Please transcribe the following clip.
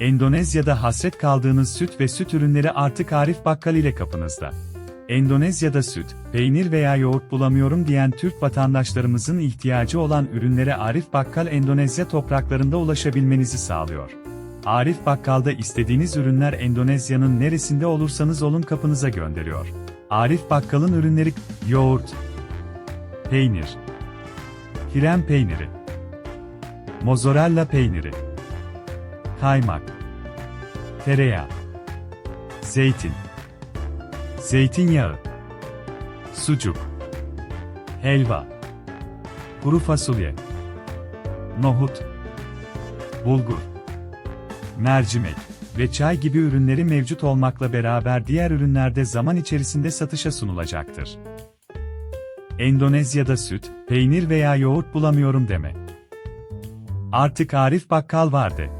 Endonezya'da hasret kaldığınız süt ve süt ürünleri artık Arif Bakkal ile kapınızda. Endonezya'da süt, peynir veya yoğurt bulamıyorum diyen Türk vatandaşlarımızın ihtiyacı olan ürünlere Arif Bakkal Endonezya topraklarında ulaşabilmenizi sağlıyor. Arif Bakkal'da istediğiniz ürünler Endonezya'nın neresinde olursanız olun kapınıza gönderiyor. Arif Bakkal'ın ürünleri yoğurt, peynir, krem peyniri, mozzarella peyniri, kaymak, tereyağı, zeytin, zeytinyağı, sucuk, helva, kuru fasulye, nohut, bulgur, mercimek ve çay gibi ürünleri mevcut olmakla beraber diğer ürünlerde zaman içerisinde satışa sunulacaktır. Endonezya'da süt, peynir veya yoğurt bulamıyorum deme. Artık Arif Bakkal vardı.